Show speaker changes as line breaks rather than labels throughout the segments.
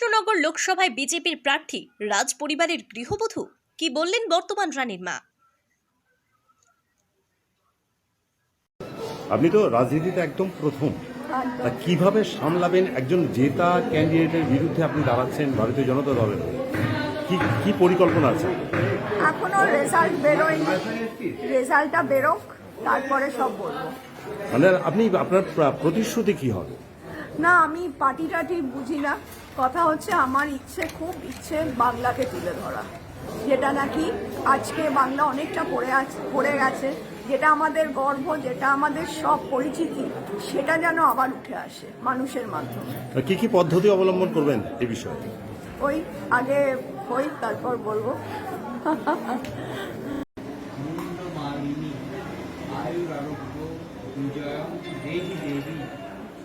কৃষ্ণনগর লোকসভায় বিজেপির প্রার্থী রাজ পরিবারের গৃহবধূ? কি বললেন বর্তমান রানীর মা?
আপনি তো রাজনীতিতে একদম প্রথম। কীভাবে সামলাবেন একজন জেতা ক্যান্ডিডেটের বিরুদ্ধে আপনি দাঁড়াচ্ছেন ভারতীয় জনতা দলের? কি কি পরিকল্পনা আছে?
এখনও রেজাল্ট বেরোয়নি। রেজাল্টটা বেরোক তারপরে সব বলব।
মানে আপনি আপনার প্রতিশ্রুতি কি হবে?
না আমি পার্টি টাটি বুঝি না। কথা হচ্ছে আমার ইচ্ছে খুব ইচ্ছে বাংলাকে তুলে ধরা। যেটা নাকি আজকে বাংলা অনেকটা পড়ে আছে পড়ে গেছে। যেটা আমাদের গর্ব যেটা আমাদের সব পরিচিতি সেটা যেন আবার উঠে আসে মানুষের মাধ্যমে।
কি কি পদ্ধতি অবলম্বন করবেন এই বিষয়ে?
ওই আগে হই তারপর বলব।
দেবী দেবী।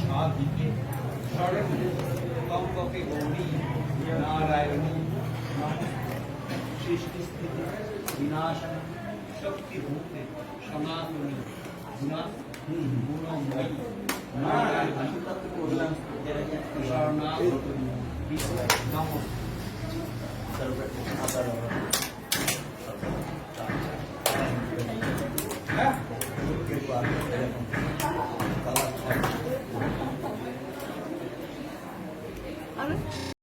शादी के सड़क कम्प के गौरी नारायणी सृष्टि स्थिति विनाशन शक्तिभूत सनातनी गुणा गुणमयी नारायणी, शरणागति नमो। सर्वप्रथम Çağrı.